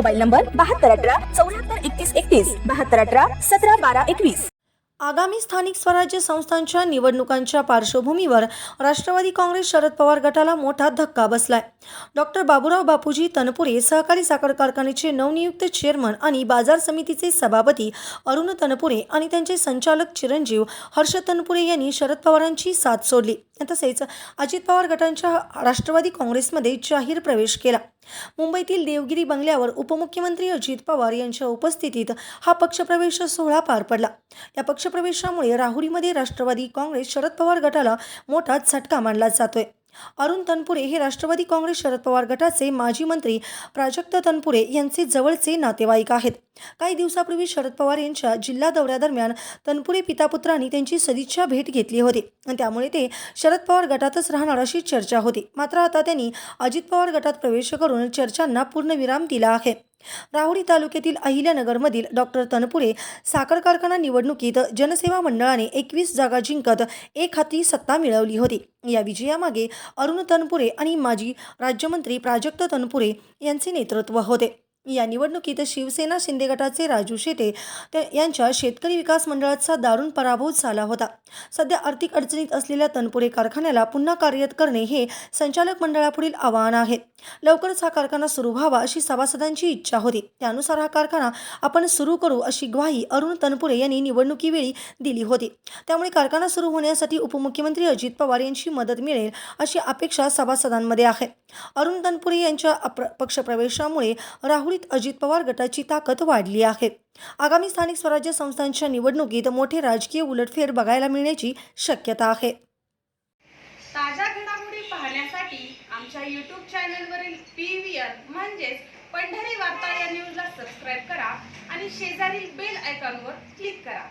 Mobile number बहात्तर अठरा चौऱ्याहत्तर एकतीस एकतीस बहात्तर अठरा सतरा बारा एकवीस. आगामी स्थानिक स्वराज्य संस्थांच्या निवडणुकांच्या पार्श्वभूमीवर राष्ट्रवादी काँग्रेस शरद पवार गटाला मोठा धक्का बसलाय. डॉक्टर बाबुराव बापूजी तनपुरे सहकारी साखर कारखान्याचे नवनियुक्त चेअरमन आणि बाजार समितीचे सभापती अरुण तनपुरे आणि त्यांचे संचालक चिरंजीव हर्ष तनपुरे यांनी शरद पवारांची साथ सोडली. तसेच अजित पवार गटांच्या राष्ट्रवादी काँग्रेसमध्ये जाहीर प्रवेश केला. मुंबईतील देवगिरी बंगल्यावर उपमुख्यमंत्री अजित पवार यांच्या उपस्थितीत हा पक्षप्रवेश सोहळा पार पडला. या पक्षप्रवेशामुळे राहुरीमध्ये राष्ट्रवादी काँग्रेस शरद पवार गटाला मोठा झटका मानला जातोय. अरुण तनपुरे हे राष्ट्रवादी काँग्रेस शरद पवार गटाचे माजी मंत्री प्राजक्त तनपुरे यांचे जवळचे नातेवाईक आहेत. काही दिवसापूर्वी शरद पवार यांच्या जिल्हा दौऱ्यादरम्यान तनपुरे पितापुत्रांनी त्यांची सदिच्छा भेट घेतली होती आणि त्यामुळे ते शरद पवार गटातच राहणार अशी चर्चा होती. मात्र आता त्यांनी अजित पवार गटात प्रवेश करून चर्चांना पूर्णविराम दिला आहे. राहुरी तालुक्यातील अहिल्यानगरमधील डॉक्टर तनपुरे साखर कारखाना निवडणुकीत जनसेवा मंडळाने एकवीस जागा जिंकत एक हाती सत्ता मिळवली होती. या विजयामागे अरुण तनपुरे आणि माजी राज्यमंत्री प्राजक्त तनपुरे यांचे नेतृत्व होते. या निवडणुकीत शिवसेना शिंदे गटाचे राजू शेटे यांच्या शेतकरी विकास मंडळाचा दारुण पराभव झाला होता. सध्या आर्थिक अडचणीत असलेल्या तनपुरे कारखान्याला पुन्हा कार्यरत करणे हे संचालक मंडळापुढील आव्हान आहे. लवकरच हा कारखाना सुरू व्हावा अशी सभासदांची इच्छा होती. त्यानुसार हा कारखाना आपण सुरू करू अशी ग्वाही अरुण तनपुरे यांनी निवडणुकीवेळी दिली होती. त्यामुळे कारखाना सुरू होण्यासाठी उपमुख्यमंत्री अजित पवार यांची मदत मिळेल अशी अपेक्षा सभासदांमध्ये आहे. अरुण तनपुरे यांच्या अप्र पक्षप्रवेशामुळे राहुरीत अजित पवार गटाची ताकद वाढली आहे. आगामी स्थानिक स्वराज्य संस्थांच्या निवडणुकीत मोठे राजकीय उलटफेर बघायला मिळण्याची शक्यता आहे. ताज्या घडामोडी पाहण्यासाठी आमच्या यूट्यूब चॅनलवरील पी व्ही आर म्हणजेच पंढरी वार्ता या न्यूजला सबस्क्राईब करा आणि शेजारील बेल आयकॉनवर क्लिक करा.